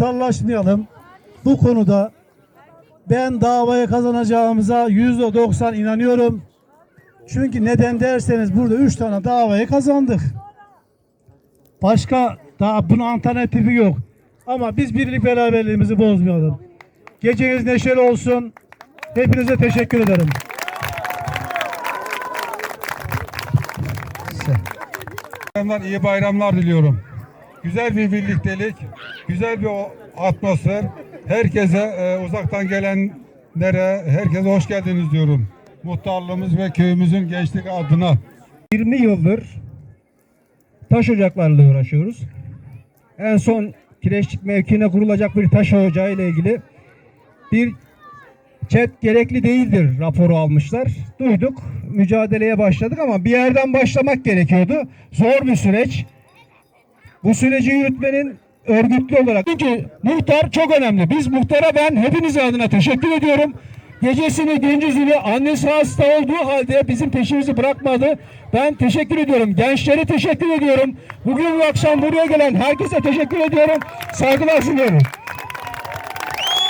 duygusallaşmayalım. Bu konuda ben davayı kazanacağımıza yüzde doksan inanıyorum. Çünkü neden derseniz burada üç tane davayı kazandık. Başka daha bunun alternatifi yok. Ama biz birlik beraberliğimizi bozmayalım. Geceniz neşeli olsun. Hepinize teşekkür ederim. İyi bayramlar diliyorum. Güzel bir birliktelik, güzel bir atmosfer. Herkese, e, uzaktan gelenlere, herkese hoş geldiniz diyorum. Muhtarlığımız ve köyümüzün gençlik adına. 20 yıldır taş ocaklarla uğraşıyoruz. En son kireçlik mevkiine kurulacak bir taş ocağı ile ilgili bir çet gerekli değildir raporu almışlar. Duyduk, mücadeleye başladık ama bir yerden başlamak gerekiyordu. Zor bir süreç. Bu süreci yürütmenin örgütlü olarak. Çünkü muhtar çok önemli. Biz muhtara ben hepiniz adına teşekkür ediyorum. Gecesini gündüzünü annesi hasta olduğu halde bizim peşimizi bırakmadı. Ben teşekkür ediyorum. Gençlere teşekkür ediyorum. Bugün bu akşam buraya gelen herkese teşekkür ediyorum. Saygılar sunuyorum.